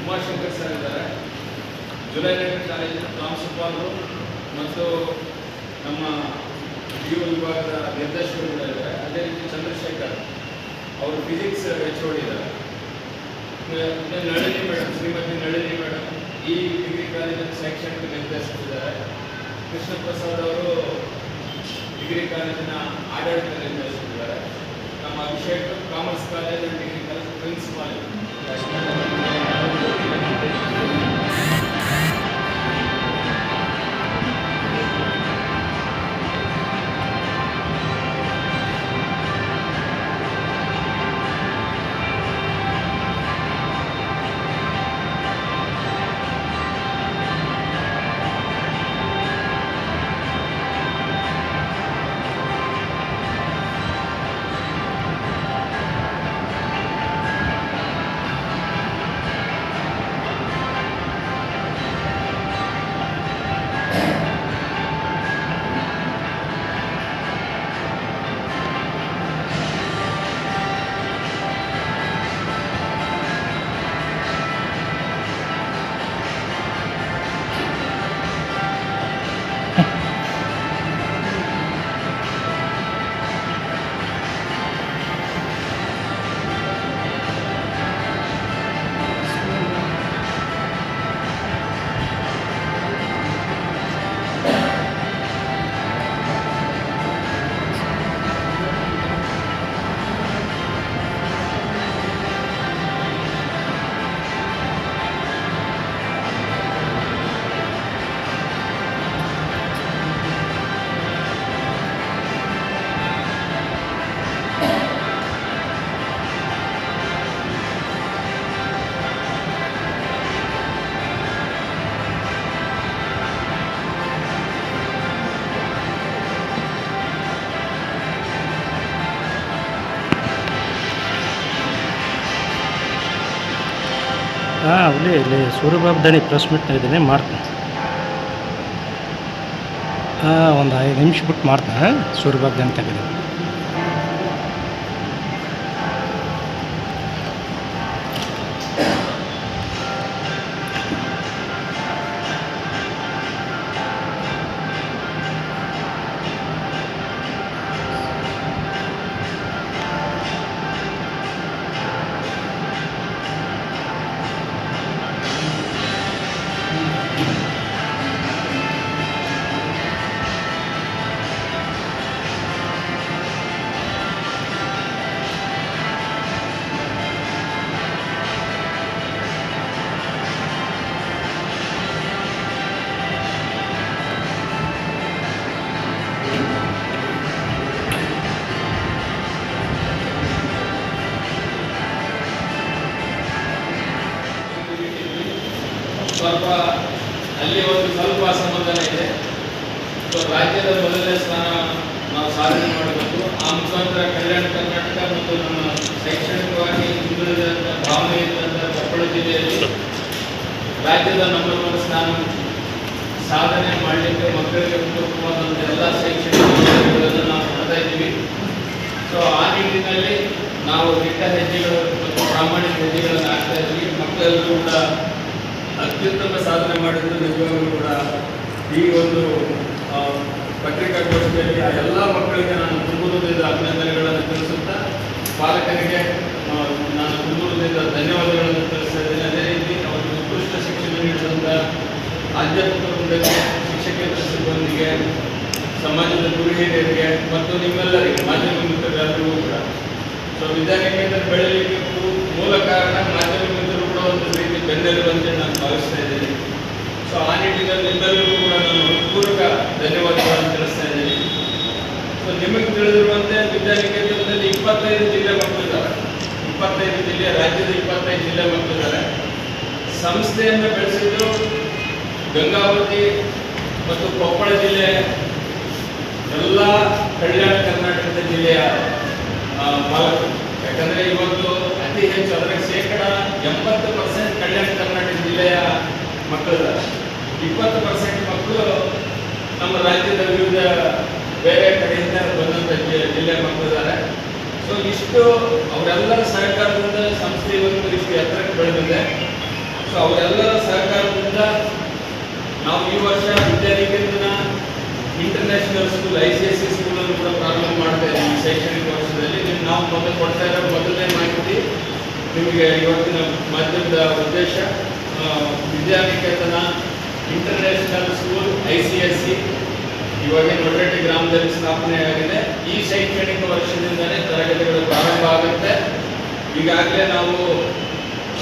Umashankar sir ಇದ್ದಾರೆ. ಜುಲೈನಗರ್ ಕಾಲೇಜಿನ ಪ್ರಾಂಶುಪಾಲರು ಮತ್ತು ನಮ್ಮ ಡಿ ಯು ವಿಭಾಗದ ನಿರ್ದೇಶಕರು ಇದ್ದಾರೆ. ಅದೇ ರೀತಿ ಚಂದ್ರಶೇಖರ್ ಅವರು ಫಿಸಿಕ್ಸ್ ಎಚ್ ಇದ್ದಾರೆ. ನಳಿನಿ ಮೇಡಮ್, ಶ್ರೀಮತಿ ನಳಿನಿ ಮೇಡಮ್ ಈ ಡಿಗ್ರಿ ಕಾಲೇಜಿನ ಶೈಕ್ಷಣಿಕ ನಿರ್ದೇಶಕರಿದ್ದಾರೆ. ಕೃಷ್ಣ ಪ್ರಸಾದ್ ಅವರು ಡಿಗ್ರಿ ಕಾಲೇಜಿನ ಆಡಳಿತ ನಿರ್ದೇಶಕರಿದ್ದಾರೆ. ನಮ್ಮ ಅಭಿಷೇಕ್, ಕಾಮರ್ಸ್ ಕಾಲೇಜಿನ ಡಿಗ್ರಿ ಹಾಂ ಇಲ್ಲಿ ಸೂರ್ಯಬಾಬು ದಣಿ ಪ್ರೆಸ್ ಇದ್ದೀನಿ ಮಾಡ್ತೀನಿ. ಒಂದು ಐದು ನಿಮಿಷ ಬಿಟ್ಟು ಮಾಡ್ತೀನಿ ಸೂರ್ಯಬಾಬು ದಣಿ ತೆಗೆದು ರಾಜ್ಯದ ಮೊದಲನೇ ಸ್ಥಾನ ನಾವು ಸಾಧನೆ ಮಾಡಬೇಕು. ಆ ಮುಖಾಂತರ ಕಲ್ಯಾಣ ಕರ್ನಾಟಕ ಮತ್ತು ನಮ್ಮ ಶೈಕ್ಷಣಿಕವಾಗಿ ಹಿಂದುಳಿದಂಥ ಭಾವನೆ ಇದ್ದಂಥ ಕೊಪ್ಪಳ ಜಿಲ್ಲೆಯಲ್ಲಿ ರಾಜ್ಯದ ನಂಬರ್ ಸ್ಥಾನ ಸಾಧನೆ ಮಾಡಲಿಕ್ಕೆ ಮಕ್ಕಳಿಗೆ ಉಪಯುಕ್ತವಾದಂಥ ಎಲ್ಲ ಶೈಕ್ಷಣಿಕ ನಾವು ಮಾಡ್ತಾ ಇದ್ದೀವಿ. ಸೊ ಆ ನಿಟ್ಟಿನಲ್ಲಿ ನಾವು ದಿಟ್ಟ ಹೆಜ್ಜೆಗಳು ಮತ್ತು ಪ್ರಾಮಾಣಿಕ ಹೆಜ್ಜೆಗಳನ್ನು ಹಾಕ್ತಾ ಇದ್ದೀವಿ. ಮಕ್ಕಳಲ್ಲೂ ಕೂಡ ಅತ್ಯುತ್ತಮ ಸಾಧನೆ ಮಾಡಿದ್ದು ನಿಜವಾಗ್ಲೂ ಕೂಡ ಈ ಒಂದು ಪತ್ರಿಕಾಗೋಷ್ಠಿಯಲ್ಲಿ ಎಲ್ಲ ಮಕ್ಕಳಿಗೆ ನಾನು ತುಂಬುವುದರಿಂದ ಅಭಿನಂದನೆಗಳನ್ನು ತಿಳಿಸುತ್ತಾ ಪಾಲಕರಿಗೆ ನಾನು ತುಂಬುವುದರಿಂದ ಧನ್ಯವಾದಗಳನ್ನು ತಿಳಿಸ್ತಾ ಇದ್ದೇನೆ. ಅದೇ ರೀತಿ ಅವರಿಗೆ ಉತ್ಕೃಷ್ಟ ಶಿಕ್ಷಣ ನೀಡಿದಂಥ ಆಧ್ಯಾತ್ಮಿಕ ವೃಂದಕ್ಕೆ ಶಿಕ್ಷಕೇತರ ಸಿಬ್ಬಂದಿಗೆ, ಸಮಾಜದ ಗುರು ಹಿರಿಯರಿಗೆ ಮತ್ತು ನಿಮ್ಮೆಲ್ಲರಿಗೆ, ಮಾಧ್ಯಮ ಮಿತ್ರರೆಲ್ಲರಿಗೂ ಕೂಡ. ಸೊ ವಿದ್ಯಾನಿಕೇತನ ಬೆಳೆಯಲಿಕ್ಕೆ ಮೂಲ ಕಾರಣ ಮಾಧ್ಯಮ ಮಿತ್ರರು ಕೂಡ ಒಂದು ರೀತಿ ಬೆನ್ನೆಲುಬಂತೆ ನಾನು ಭಾವಿಸ್ತಾ ಇದ್ದೀನಿ. ಸೊ, ಆ ನಿಟ್ಟಿನಲ್ಲಿ ನಿಮ್ಮೆಲ್ಲರಿಗೂ ಕೂಡ ನಾನು ಪೂರ್ವಕ ಧನ್ಯವಾದಗಳನ್ನು ನಿಮಗೆ ತಿಳಿದಿರುವಂತೆ ವಿದ್ಯಾನಿಕೇತನದಲ್ಲಿ ಇಪ್ಪತ್ತೈದು ಜಿಲ್ಲೆ ಮಕ್ಕಳಿದ್ದಾರೆ ಇಪ್ಪತ್ತೈದು ಜಿಲ್ಲೆ, ರಾಜ್ಯದ ಇಪ್ಪತ್ತೈದು ಜಿಲ್ಲೆ ಮಕ್ಕಳಿದ್ದಾರೆ ಸಂಸ್ಥೆಯನ್ನು ಬೆಳೆಸಿದ್ದು ಗಂಗಾವತಿ ಮತ್ತು ಕೊಪ್ಪಳ ಜಿಲ್ಲೆ, ಎಲ್ಲ ಕಲ್ಯಾಣ ಕರ್ನಾಟಕದ ಜಿಲ್ಲೆಯ ಮಾಲಕರು ಯಾಕಂದ್ರೆ ಇವತ್ತು ಅತಿ ಹೆಚ್ಚು, ಅದರ ಶೇಕಡ ಎಂಬತ್ತು ಪರ್ಸೆಂಟ್ ಕಲ್ಯಾಣ ಕರ್ನಾಟಕ ಜಿಲ್ಲೆಯ ಮಕ್ಕಳಿದ್ದಾರೆ. ಇಪ್ಪತ್ತು ಪರ್ಸೆಂಟ್ ಮಕ್ಕಳು ನಮ್ಮ ರಾಜ್ಯದ ವಿವಿಧ ಬೇರೆ ಕಡೆಯಿಂದ ಬಂದಂಥ ಜಿ- ಜಿಲ್ಲೆ ಮಕ್ಕಳಿದ್ದಾರೆ. ಸೊ ಇಷ್ಟು ಅವರೆಲ್ಲರ ಸಹಕಾರದಿಂದ ಸಂಸ್ಥೆ ಒಂದು ಇಷ್ಟು ಎತ್ತರಕ್ಕೆ ಬೆಳೆದಿದೆ. ಸೊ ಅವರೆಲ್ಲರ ಸಹಕಾರದಿಂದ ನಾವು ಈ ವರ್ಷ Vidyaniketan international school I C S C ಸ್ಕೂಲನ್ನು ಕೂಡ ಪ್ರಾರಂಭ ಮಾಡ್ತಾ ಇದ್ದೀವಿ ಶೈಕ್ಷಣಿಕ ವರ್ಷದಲ್ಲಿ. ನಿಮ್ಗೆ ನಾವು ಮೊದಲು ಕೊಡ್ತಾ ಇರೋ ಮೊದಲನೇ ಮಾಹಿತಿ ನಿಮಗೆ ಇವತ್ತಿನ ಮಾಧ್ಯಮದ ಉದ್ದೇಶ Vidyaniketan international school I C S C ಇವಾಗ ನೊಡ್ರೆಟ್ಟಿ ಗ್ರಾಮದಲ್ಲಿ ಸ್ಥಾಪನೆ ಆಗಿದೆ ಈ ಶೈಕ್ಷಣಿಕ ವರ್ಷದಿಂದಲೇ ತರಗತಿಗಳು ಪ್ರಾರಂಭ ಆಗುತ್ತೆ. ಈಗಾಗಲೇ ನಾವು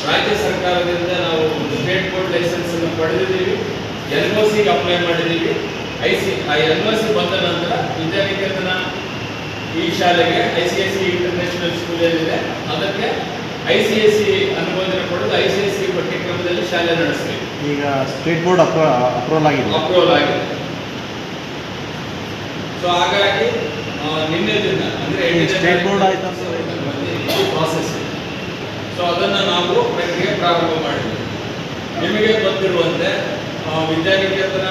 ರಾಜ್ಯ ಸರ್ಕಾರದಿಂದ ನಾವು ಸ್ಟೇಟ್ ಬೋರ್ಡ್ ಲೈಸೆನ್ಸ್ ಅನ್ನು ಪಡೆದಿದ್ದೀವಿ. ಎನ್ ಒ ಸಿಗೆ ಅಪ್ಲೈ ಮಾಡಿದ್ದೀವಿ. ಐ ಸಿ ಆ ಎನ್ ಒ ಸಿ ಬಂದ ನಂತರ ವಿದ್ಯಾನಿಕೇತನ ಈ ಶಾಲೆಗೆ I C S C international school ಏನಿದೆ ಅದಕ್ಕೆ ಐ ಸಿ ಎಸ್ ಸಿ ಅನುಮೋದನೆ ಕೊಡೋದು ಐ ಸಿ ಎಸ್ ಸಿ ಪಠ್ಯಕ್ರಮದಲ್ಲಿ ಶಾಲೆ ನಡೆಸ್ತೀವಿ. ಈಗ ಸ್ಟೇಟ್ ಬೋರ್ಡ್ ಅಪ್ರೋ ಅಪ್ರೂವಲ್ ಆಗಿದೆ. ಅಪ್ರೂವಲ್ ಆಗಿದೆ. ಸೊ ಹಾಗಾಗಿ ನಿನ್ನೆ ದಿನ ಅಂದ್ರೆ ಪ್ರಾಸೆಸ್ ಸೊ ಅದನ್ನು ನಾವು ಪ್ರಕ್ರಿಯೆ ಪ್ರಾರಂಭ ಮಾಡಿದ್ವಿ. ನಿಮಗೆ ಗೊತ್ತಿರುವಂತೆ ವಿದ್ಯಾನಿಕೇತನ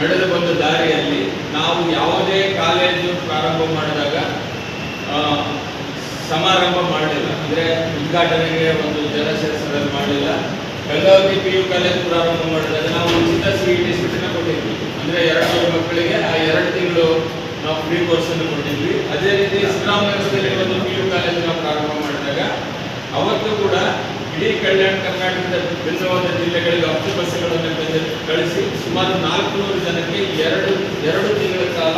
ನಡೆದು ಬಂದ ದಾರಿಯಲ್ಲಿ ನಾವು ಯಾವುದೇ ಕಾಲೇಜು ಪ್ರಾರಂಭ ಮಾಡಿದಾಗ ಸಮಾರಂಭ ಮಾಡಲಿಲ್ಲ. ಅಂದರೆ ಉದ್ಘಾಟನೆಗೆ ಒಂದು ಜನಶಾಸ್ತ್ರದಲ್ಲಿ ಮಾಡಲಿಲ್ಲ. ಬೆಳಗಾವಿ ಪಿ ಯು ಕಾಲೇಜ್ ಪ್ರಾರಂಭ ಮಾಡಿದಾಗ ನಾವು ಉಚಿತ ಸಿ ಇ ಟಿ ಸೀಟನ್ನು ಕೊಟ್ಟಿದ್ವಿ. ಅಂದರೆ ಎರಡು ಮಕ್ಕಳಿಗೆ ಆ ಎರಡು ತಿಂಗಳು ನಾವು ಫ್ರೀ ಕೋರ್ಸನ್ನು ಕೊಟ್ಟಿದ್ವಿ. ಅದೇ ರೀತಿ ಶ್ರೀರಾಮನಗರದಲ್ಲಿ ಒಂದು ಪಿ ಯು ಕಾಲೇಜ್ ನಾವು ಪ್ರಾರಂಭ ಮಾಡಿದಾಗ ಅವತ್ತು ಕೂಡ ಇಡೀ ಕಲ್ಯಾಣ ಕರ್ನಾಟಕದ ಭಿನ್ನವಾದ ಜಿಲ್ಲೆಗಳಿಗೆ ಹತ್ತು ಬಸ್ಸುಗಳನ್ನು ಕಳಿಸಿ- ಸುಮಾರು ನಾಲ್ಕುನೂರು ಜನಕ್ಕೆ ಎರಡು ಎರಡು ತಿಂಗಳ ಕಾಲ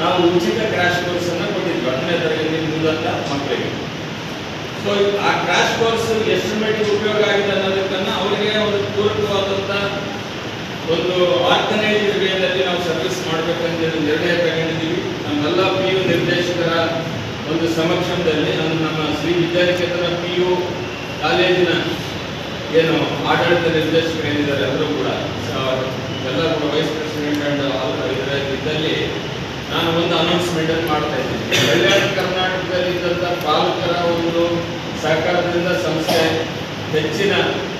ನಾವು ಉಚಿತ ಕ್ರಾಶ್ ಕೋರ್ಸ್ ಅನ್ನು ಕೊಟ್ಟಿದ್ವಿ ಹತ್ತನೇ ತರಗತಿ ಮುಗಿದಂತ ಮಕ್ಕಳಿಗೆ. ಸೊ ಆ ಕ್ರಾಶ್ ಕೋರ್ಸ್ ಎಷ್ಟು ಉಪಯೋಗ ಆಗಿದೆ ಒಂದು ಪೂರಕವಾದಂಥ ಒಂದು ಆರ್ಗನೈಸ್ಡ್ ವೇದಲ್ಲಿ ನಾವು ಸರ್ವಿಸ್ ಮಾಡಬೇಕಂತ ಹೇಳಿ ನಿರ್ಣಯ ತಗೊಂಡಿದ್ದೀವಿ. ನಮ್ಮೆಲ್ಲ ಪಿ ಯು ನಿರ್ದೇಶಕರ ಒಂದು ಸಮಕ್ಷಮದಲ್ಲಿ ನಾನು ನಮ್ಮ ಶ್ರೀ ವಿದ್ಯಾನಿಕೇತನ ಪಿ ಯು ಕಾಲೇಜಿನ ಏನು ಆಡಳಿತ ನಿರ್ದೇಶಕರು ಏನಿದ್ದಾರೆ ಎಲ್ಲರೂ ಕೂಡ ಎಲ್ಲ ಕೂಡ ವೈಸ್ ಪ್ರೆಸಿಡೆಂಟ್ ಅಂಡ್ ಇದರ ಇದ್ದಲ್ಲಿ ನಾನು ಒಂದು ಅನೌನ್ಸ್ಮೆಂಟ್ ಅನ್ನು ಮಾಡ್ತಾ ಇದ್ದೀನಿ. ಕಲ್ಯಾಣ ಕರ್ನಾಟಕದಲ್ಲಿ ಇದ್ದಂಥ ಪಾಲಕರ ಒಂದು ಸಹಕಾರದಿಂದ ಸಂಸ್ಥೆ ಹೆಚ್ಚಿನ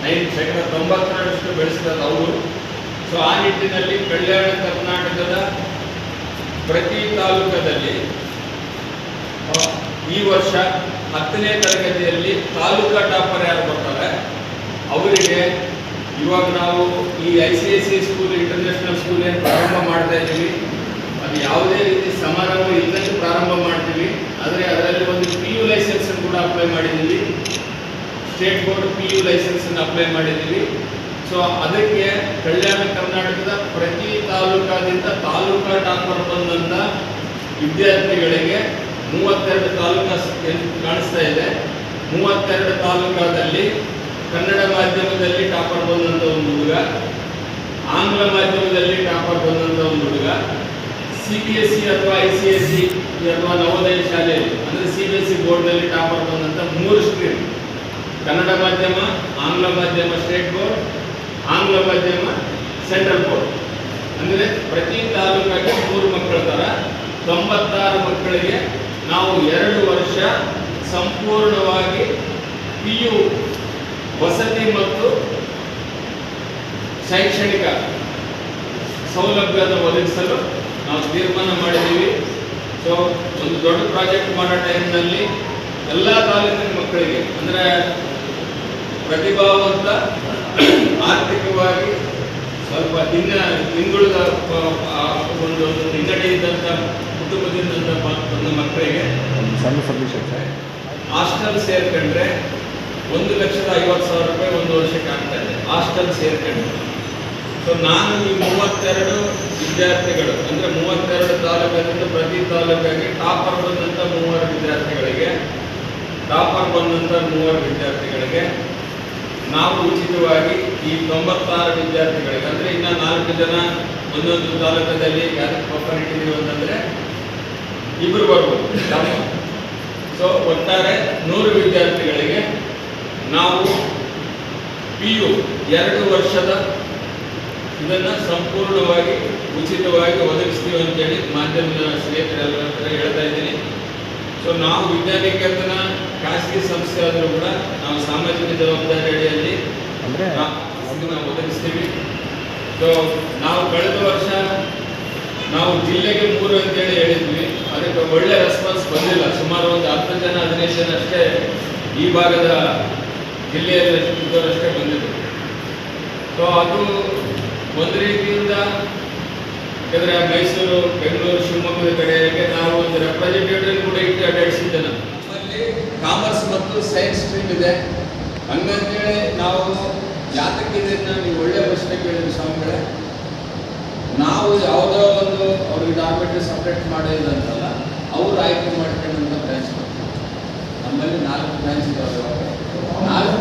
ನೈನ್ ಶೇಕಡ ತೊಂಬತ್ತರಷ್ಟು ಬೆಳೆಸಿರೋದು ಅವರು ಸೊ ಆ ನಿಟ್ಟಿನಲ್ಲಿ ಕಲ್ಯಾಣ ಕರ್ನಾಟಕದ ಪ್ರತಿ ತಾಲೂಕದಲ್ಲಿ ಈ ವರ್ಷ ಹತ್ತನೇ ತರಗತಿಯಲ್ಲಿ ತಾಲೂಕಾ ಟಾಪರ್ ಯಾರು ಬರ್ತಾರೆ? ಅವರಿಗೆ ಇವಾಗ ನಾವು ಈ I C I C school international school ಏನು ಪ್ರಾರಂಭ ಮಾಡ್ತಾ ಇದ್ದೀವಿ. ಅದು ಯಾವುದೇ ರೀತಿ ಸಮಾರಂಭ ಇಲ್ಲದೆ ಪ್ರಾರಂಭ ಮಾಡ್ತೀವಿ. ಆದರೆ ಅದರಲ್ಲಿ ಒಂದು ಪಿ ಯು ಲೈಸೆನ್ಸ್ ಕೂಡ ಅಪ್ಲೈ ಮಾಡಿದ್ದೀವಿ. State board P U licence apply ಮಾಡಿದ್ದೀವಿ. ಸೊ ಅದಕ್ಕೆ ಕಲ್ಯಾಣ ಕರ್ನಾಟಕದ ಪ್ರತಿ ತಾಲೂಕಾದಿಂದ ತಾಲೂಕಾ ಟಾಪರ್ ಬಂದಂಥ ವಿದ್ಯಾರ್ಥಿಗಳಿಗೆ ಮೂವತ್ತೆರಡು ತಾಲೂಕಾ ಕಾಣಿಸ್ತಾ ಇದೆ. ಮೂವತ್ತೆರಡು ತಾಲೂಕಾದಲ್ಲಿ ಕನ್ನಡ ಮಾಧ್ಯಮದಲ್ಲಿ ಟಾಪರ್ ಬಂದಂಥ ಒಂದು ಹುಡುಗ, ಆಂಗ್ಲ ಮಾಧ್ಯಮದಲ್ಲಿ ಟಾಪರ್ ಬಂದಂಥ ಒಂದು ಹುಡುಗ ಸಿ ಬಿ ಎಸ್ ಸಿ ಅಥವಾ ಐ ಸಿ ಎಸ್ ಸಿ ಅಥವಾ ನವೋದಯ ಶಾಲೆಯಲ್ಲಿ, ಅಂದರೆ ಸಿ ಬಿ ಎಸ್ ಸಿ ಬೋರ್ಡ್ನಲ್ಲಿ ಟಾಪರ್ ಬಂದಂಥ ಮೂರು ಸ್ಟ್ರೀಮ್ ಕನ್ನಡ ಮಾಧ್ಯಮ, ಆಂಗ್ಲ ಮಾಧ್ಯಮ ಸ್ಟೇಟ್ ಬೋರ್ಡ್ ಆಂಗ್ಲ ಮಾಧ್ಯಮ ಸೆಂಟ್ರಲ್ ಬೋರ್ಡ್ ಅಂದರೆ ಪ್ರತಿ ತಾಲ್ಲೂಕಿಗೆ ಮೂರು ಮಕ್ಕಳ ಥರ ತೊಂಬತ್ತಾರು ಮಕ್ಕಳಿಗೆ ನಾವು ಎರಡು ವರ್ಷ ಸಂಪೂರ್ಣವಾಗಿ ಪಿ ಯು ವಸತಿ ಮತ್ತು ಶೈಕ್ಷಣಿಕ ಸೌಲಭ್ಯವನ್ನು ಒದಗಿಸಲು ನಾವು ತೀರ್ಮಾನ ಮಾಡಿದ್ದೀವಿ. ಸೊ ಒಂದು ದೊಡ್ಡ ಪ್ರಾಜೆಕ್ಟ್ ಮಾಡೋ ಟೈಮ್ನಲ್ಲಿ ಎಲ್ಲ ತಾಲೂಕಿನ ಮಕ್ಕಳಿಗೆ ಅಂದರೆ ಪ್ರತಿಭಾವಂತ ಆರ್ಥಿಕವಾಗಿ ಸ್ವಲ್ಪ ಹಿನ್ನ ಹಿಂದುಳಿದ ಒಂದು ಹಿನ್ನಡೆ ಇದ್ದಂಥ ಕುಟುಂಬದಿಂದ ಬಂದ ಮಕ್ಕಳಿಗೆ ಒಂದು ಸಣ್ಣ ಸಬ್ಮಿಷನ್ ಹಾಸ್ಟೆಲ್ ಸೇರ್ಕೊಂಡ್ರೆ ಒಂದು ಲಕ್ಷದ ಐವತ್ತು ಸಾವಿರ ರೂಪಾಯಿ ಒಂದು ವರ್ಷಕ್ಕೆ ಆಗ್ತಾ ಇದೆ ಹಾಸ್ಟೆಲ್ ಸೇರ್ಕೊಂಡ್ರೆ ಸೊ ನಾನು ಈ ಮೂವತ್ತೆರಡು ವಿದ್ಯಾರ್ಥಿಗಳು ಅಂದರೆ ಮೂವತ್ತೆರಡು ತಾಲೂಕಿನಿಂದ ಪ್ರತಿ ತಾಲೂಕಾಗಿ ಟಾಪರ್ ಬಂದಂಥ ಮೂವರು ಟಾಪರ್ ಬಂದಂಥ ಮೂವರು ವಿದ್ಯಾರ್ಥಿಗಳಿಗೆ ನಾವು ಉಚಿತವಾಗಿ ಈ ತೊಂಬತ್ತಾರು ವಿದ್ಯಾರ್ಥಿಗಳಿಗೆ, ಅಂದರೆ ಇನ್ನು ನಾಲ್ಕು ಜನ ಒಂದೊಂದು ತಾಲೂಕದಲ್ಲಿ ಯಾರು ಪಪ್ಪರ್ ಇಟ್ಟಿದ್ದೀವಿ ಅಂತಂದರೆ ಇಬ್ಬರು ಬರ್ಬೋದು ಸೊ ಒಟ್ಟಾರೆ ನೂರು ವಿದ್ಯಾರ್ಥಿಗಳಿಗೆ ನಾವು ಪಿ ಯು ಎರಡು ವರ್ಷದ ಇದನ್ನು ಸಂಪೂರ್ಣವಾಗಿ ಉಚಿತವಾಗಿ ಒದಗಿಸ್ತೀವಿ ಅಂತೇಳಿ ಮಾಧ್ಯಮದ ಸ್ನೇಹಿತರೆಲ್ಲರ ಹತ್ರ ಹೇಳ್ತಾ ಇದ್ದೀನಿ. ಸೊ ನಾವು ವಿದ್ಯಾನಿಕೇತನ ಖಾಸಗಿ ಸಂಸ್ಥೆ ಆದರೂ ಕೂಡ ನಾವು ಸಾಮಾಜಿಕ ಜವಾಬ್ದಾರಿ ಅಡಿಯಲ್ಲಿ ಅಂದರೆ ನಾವು ಒದಗಿಸ್ತೀವಿ. ಸೊ ನಾವು ಕಳೆದ ವರ್ಷ ನಾವು ಜಿಲ್ಲೆಗೆ ಮೂರು ಅಂತೇಳಿ ಹೇಳಿದ್ವಿ. ಅದಕ್ಕೆ ಒಳ್ಳೆ ರೆಸ್ಪಾನ್ಸ್ ಬಂದಿಲ್ಲ. ಸುಮಾರು ಒಂದು ಹತ್ತು ಜನ ಹದಿನೈದು ಜನ ಅಷ್ಟೇ ಈ ಭಾಗದ ಜಿಲ್ಲೆಯಲ್ಲಿ ಇದ್ದವರಷ್ಟೇ ಬಂದಿದ್ರು. ಸೊ ಅದು ಒಂದು ರೀತಿಯಿಂದ ಯಾಕಂದರೆ ಮೈಸೂರು ಬೆಂಗಳೂರು ಶಿವಮೊಗ್ಗದ ಕಡೆಗೆ ನಾವು ಒಂದು ರೆಪ್ರೆಸೆಂಟೇಟಿವ್ ಕೂಡ ಇಟ್ಟು ಅಡ್ಡಾಡಿಸಿದ್ದೆ ನಾನು ಕಾಮರ್ಸ್ ಮತ್ತು ಸೈನ್ಸ್ ಸ್ಟ್ರೀಮ್ ಇದೆ. ಹಂಗಂತೇಳಿ ನಾವು ಯಾತಕ್ಕಿದೆ ನೀವು ಒಳ್ಳೆ ಪ್ರಶ್ನೆ ಕೇಳಿದ್ರು ಸ್ವಾಮಿಗಳೇ. ನಾವು ಯಾವುದೋ ಒಂದು ಅವ್ರಿಗೆ ಡಾಕ್ಯುಮೆಂಟ್ರಿ ಸಪ್ರೇಟ್ ಮಾಡೋದಂತಲ್ಲ ಅವ್ರು ಆಯ್ಕೆ ಮಾಡ್ಕೊಂಡಂತ ಬ್ರಾಂಚ್ ನಮ್ಮಲ್ಲಿ ನಾಲ್ಕು ಬ್ರ್ಯಾಂಚ್ ಇದಾವೆ ನಾಲ್ಕು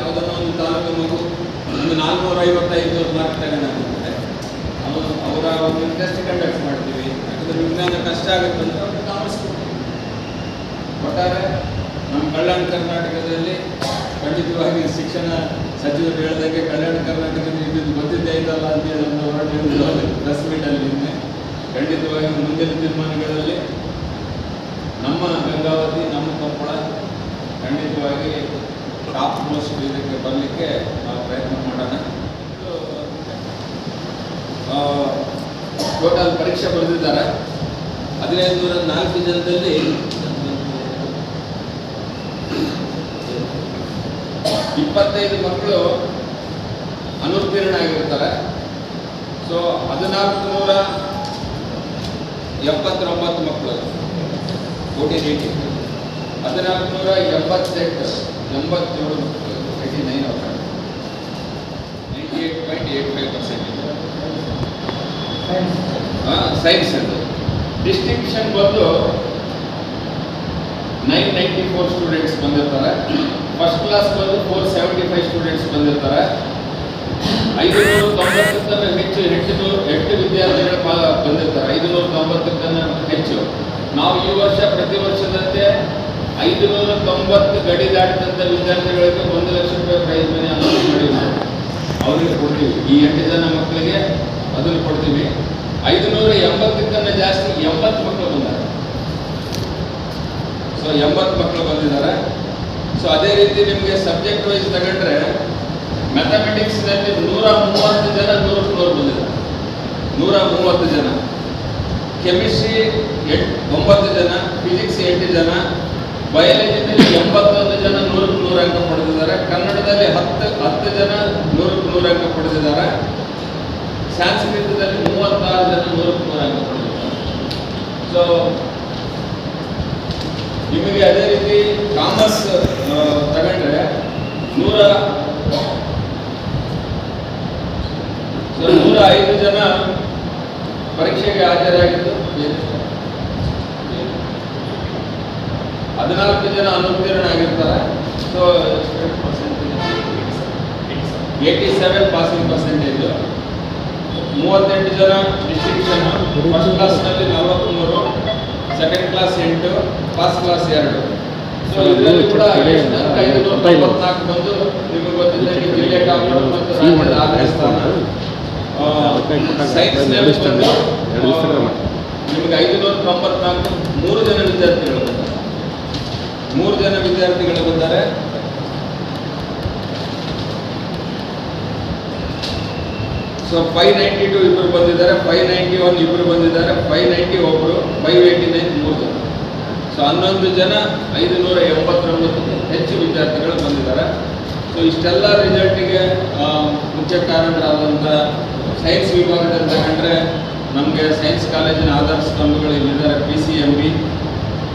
ಯಾವುದನ್ನೋ ಒಂದು ತಾಲೂಕು ಮಗು ಒಂದು ನಾಲ್ಕುನೂರ ಐವತ್ತೈದು ಮಾರ್ಕ್ ನಾವು ಅವರು ಒಂದು ಟೆಸ್ಟ್ ಕಂಡಕ್ಟ್ ಮಾಡ್ತೀವಿ. ಯಾಕಂದ್ರೆ ವಿಜ್ಞಾನ ಕಷ್ಟ ಆಗುತ್ತೆ ಅಂತ. ಒಟ್ಟಾರೆ ನಮ್ಮ ಕಲ್ಯಾಣ ಕರ್ನಾಟಕದಲ್ಲಿ ಖಂಡಿತವಾಗಿ ಶಿಕ್ಷಣ ಸಚಿವರು ಹೇಳಿದಾಗೆ ಕಲ್ಯಾಣ ಕರ್ನಾಟಕದಲ್ಲಿ ಇದು ಗೊತ್ತಿದ್ದೇ ಅಂತ ಅಂತೇಳಿ ಒಂದು ಹೊರಟಿರೋದು ಪ್ರೆಸ್ ಮೀಟಲ್ಲಿ ಖಂಡಿತವಾಗಿ ಮುಂದಿನ ತೀರ್ಮಾನಗಳಲ್ಲಿ ನಮ್ಮ ಗಂಗಾವತಿ, ನಮ್ಮ ಕೊಪ್ಪಳ ಖಂಡಿತವಾಗಿ ಟಾಪ್ ಮೋಸ್ಟ್ ಇದಕ್ಕೆ ಬರಲಿಕ್ಕೆ ನಾವು ಪ್ರಯತ್ನ ಮಾಡೋಣ. ಟೋಟಲ್ ಪರೀಕ್ಷೆ ಬರೆದಿದ್ದಾರೆ. ಹದಿನೈದು ನೂರ ನಾಲ್ಕು ಜನದಲ್ಲಿ ಇಪ್ಪತ್ತೈದು ಮಕ್ಕಳು ಅನುತ್ತೀರ್ಣ ಆಗಿರ್ತಾರೆ ಸೊ ಹದಿನಾಲ್ಕು ನೂರ ಎಪ್ಪತ್ತೊಂಬತ್ತು ಮಕ್ಕಳು ಕೋಟಿ ಏಟಿ ಹದಿನಾಲ್ಕು ನೂರ ಎಂಬತ್ತೆಂಟು, ಎಂಬತ್ತೇಳು ಮಕ್ಕಳು ಏಯ್ಟಿ ನೈನ್ ಅವರ ninety eight point eight five percent science ಅದು. ಡಿಸ್ಟಿಂಕ್ಷನ್ ಬಂದು ನೈನ್ ನೈಂಟಿ ಫೋರ್ ಸ್ಟೂಡೆಂಟ್ಸ್ ಬಂದಿರ್ತಾರೆ. ಫಸ್ಟ್ ಕ್ಲಾಸ್ ಬಂದು ಫೋರ್ ಸೆವೆಂಟಿ ಫೈವ್ ಸ್ಟೂಡೆಂಟ್ಸ್ ಬಂದಿರ್ತಾರೆ. ಐದುನೂರ ತೊಂಬತ್ತಕ್ಕಿಂತ ಹೆಚ್ಚು ಹೆಚ್ಚು ಹೆಚ್ಚು ವಿದ್ಯಾರ್ಥಿಗಳು ಬಂದಿರ್ತಾರೆ. ಐದುನೂರ ತೊಂಬತ್ತಕ್ಕಿಂತ ಹೆಚ್ಚು. ನಾವು ಈ ವರ್ಷ ಪ್ರತಿ ವರ್ಷದಂತೆ ಐದುನೂರ ತೊಂಬತ್ತು ಗಡಿ ದಾಟಿದಂಥ ವಿದ್ಯಾರ್ಥಿಗಳಿಗೆ ಒಂದು ಲಕ್ಷ ರೂಪಾಯಿ ಪ್ರೈಸ್ ಮನಿ ಅನೌನ್ಸ್ ಮಾಡಿದ್ವಿ ಅವರಿಗೆ ಕೊಡ್ತೀವಿ. ಈ ಎಂಟು ಜನ ಮಕ್ಕಳಿಗೆ ಅದನ್ನು ಕೊಡ್ತೀವಿ. ಐದುನೂರ ಎಂಬತ್ತಕ್ಕಿಂತ ಜಾಸ್ತಿ ಎಂಬತ್ತು ಮಕ್ಕಳು ಬಂದಿದ್ದಾರೆ. ಸೊ ಎಂಬತ್ತು ಮಕ್ಕಳು ಬಂದಿದ್ದಾರೆ. ಸೊ ಅದೇ ರೀತಿ ನಿಮಗೆ ಸಬ್ಜೆಕ್ಟ್ ವೈಸ್ ತಗೊಂಡ್ರೆ ಮ್ಯಾಥಮೆಟಿಕ್ಸ್ನಲ್ಲಿ ನೂರ ಮೂವತ್ತು ಜನ ನೂರಕ್ಕೆ ನೂರು ಬಂದಿದ್ದಾರೆ ನೂರ ಮೂವತ್ತು ಜನ. ಕೆಮಿಸ್ಟ್ರಿ ಎಂಟು, ಒಂಬತ್ತು ಜನ ಫಿಸಿಕ್ಸ್ ಎಂಟು ಜನ ಬಯಾಲಜಿನಲ್ಲಿ ಎಂಬತ್ತೊಂದು ಜನ ನೂರಕ್ಕೆ ನೂರ ಅಂಕ ಪಡೆದಿದ್ದಾರೆ. ಕನ್ನಡದಲ್ಲಿ ಹತ್ತು ಹತ್ತು ಜನ ನೂರಕ್ಕೆ ನೂರು ಅಂಕ ಪಡೆದಿದ್ದಾರೆ. ಸಂಸ್ಕೃತದಲ್ಲಿ ಮೂವತ್ತಾರು ಜನ ನೂರಕ್ಕೆ ನೂರು ಅಂಕ ಪಡೆದಿದ್ದಾರೆ. ಸೊ ನಿಮಗೆ ಅದೇ ರೀತಿ ಕಾಮರ್ಸ್ ತಗೊಂಡ್ರೆ ನೂರ ನೂರ ಐದು ಜನ ಪರೀಕ್ಷೆಗೆ ಹಾಜರಾಗಿದ್ದು ಹದಿನಾಲ್ಕು ಜನ ಅನುತ್ತೀರ್ಣ ಆಗಿರ್ತಾರೆ. So eighty seven passing percentage ಮೂವತ್ತೆಂಟು ಜನ ಡಿಸ್ಟಿಂಕ್ಷನ್ ಫಸ್ಟ್ ಕ್ಲಾಸ್ನಲ್ಲಿ ನಲವತ್ತ್ಮೂರು ಸೆಕೆಂಡ್ ಕ್ಲಾಸ್ ಎಂಟು ಫಸ್ಟ್ ಕ್ಲಾಸ್ ಎರಡು. ನಿಮಗೆ ಐದುನೂರ ತೊಂಬತ್ನಾಲ್ಕು ಮೂರು ಜನ ವಿದ್ಯಾರ್ಥಿಗಳು ಬಂದಾರೆ. ಮೂರು ಜನ ವಿದ್ಯಾರ್ಥಿಗಳು ಬಂದಾರೆ. ಸೊ ಫೈವ್ ನೈಂಟಿ ಟು ಇಬ್ಬರು ಬಂದಿದ್ದಾರೆ ಫೈವ್ ನೈಂಟಿ ಒನ್ ಇಬ್ಬರು ಬಂದಿದ್ದಾರೆ ಫೈವ್ ನೈಂಟಿ ಒಬ್ಬರು ಫೈವ್ ಏಯ್ಟಿ ನೈನ್ ಮೂರು. ಜನ ಸೊ ಹನ್ನೊಂದು ಜನ ಐದು ನೂರ ಎಂಬತ್ತೊಂಬತ್ತು ಹೆಚ್ಚು ವಿದ್ಯಾರ್ಥಿಗಳು ಬಂದಿದ್ದಾರೆ. ಸೊ ಇಷ್ಟೆಲ್ಲ ರಿಸಲ್ಟಿಗೆ ಮುಖ್ಯ ಕಾರಣರಾದಂಥ ಸೈನ್ಸ್ ವಿಭಾಗದಲ್ಲಿ ತಗೊಂಡ್ರೆ ನಮಗೆ ಸೈನ್ಸ್ ಕಾಲೇಜಿನ ಆಧಾರ ಸ್ತಂಭಗಳು ಇಲ್ಲಿದ್ದಾರೆ. P C M B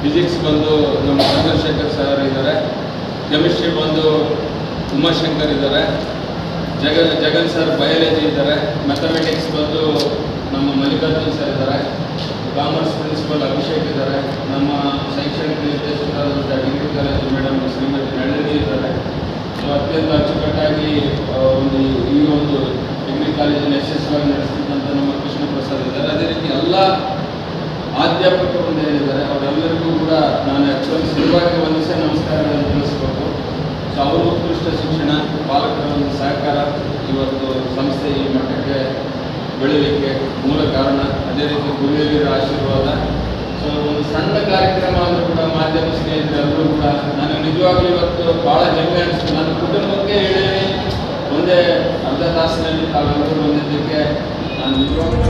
physics ಬಂದು ನಮ್ಮ ಚಂದ್ರಶೇಖರ್ ಸರ್ ಇದ್ದಾರೆ. ಕೆಮಿಸ್ಟ್ರಿ ಬಂದು ಉಮಾಶಂಕರ್ ಇದ್ದಾರೆ. ಜಗ ಜಗನ್ ಸರ್ ಬಯಾಲಜಿ ಇದ್ದಾರೆ. ಮ್ಯಾಥಮೆಟಿಕ್ಸ್ ಬಂದು ನಮ್ಮ ಮಲ್ಲಿಕಾರ್ಜುನ್ ಸರ್ ಇದ್ದಾರೆ. ಕಾಮರ್ಸ್ ಪ್ರಿನ್ಸಿಪಲ್ ಅಭಿಷೇಕ್ ಇದ್ದಾರೆ. ನಮ್ಮ ಶೈಕ್ಷಣಿಕ ನಿರ್ದೇಶಕರಾದಂಥ degree college madam Shrimati Nalini ಇದ್ದಾರೆ. ಸೊ, ಅತ್ಯಂತ ಅಚ್ಚುಕಟ್ಟಾಗಿ ಒಂದು ಈ ಒಂದು ಡಿಗ್ರಿ ಕಾಲೇಜಿನ ಯಶಸ್ವಿಯಾಗಿ ನಡೆಸ್ತಿದ್ದಂಥ ನಮ್ಮ ಕೃಷ್ಣ ಪ್ರಸಾದ್ ಇದ್ದಾರೆ. ಅದೇ ರೀತಿ ಎಲ್ಲ ಅಧ್ಯಾಪಕರು ಒಂದು ಏನಿದ್ದಾರೆ, ಅವರೆಲ್ಲರಿಗೂ ಕೂಡ ನಾನು ಆ್ಯಕ್ಚುಲಿ ಶುರುವಾಗಿ ವಂದಿಸಿ ನಮಸ್ಕಾರಗಳನ್ನು ತಿಳಿಸ್ಬೇಕು. ಸೊ ಅವರು ಉತ್ಕೃಷ್ಟ ಶಿಕ್ಷಣ, ಪಾಲಕರ ಒಂದು ಸಹಕಾರ ಇವತ್ತು ಸಂಸ್ಥೆ ಈ ಮಟ್ಟಕ್ಕೆ ಬೆಳೀಲಿಕ್ಕೆ ಮೂಲ ಕಾರಣ ಅದೇ ರೀತಿ ಗುರುಹಿರಿಯರ ಆಶೀರ್ವಾದ. ಸೊ, ಒಂದು ಸಣ್ಣ ಕಾರ್ಯಕ್ರಮ ಆದರೂ ಕೂಡ ಮಾಧ್ಯಮ ಸ್ನೇಹಿತರೆಲ್ಲರೂ ಕೂಡ ನನಗೆ ನಿಜವಾಗ್ಲೂ ಇವತ್ತು ಭಾಳ ಹೆಮ್ಮೆ ಅನಿಸ್ತು. ನನ್ನ ಕುಟುಂಬಕ್ಕೆ ಹೇಳಿ ಒಂದೇ ಅರ್ಧ ತಾಸಿನಲ್ಲಿ ತಾವೆಲ್ಲರೂ ಬಂದಿದ್ದಕ್ಕೆ ನಾನು ನಿಜವಾಗ್ಲೂ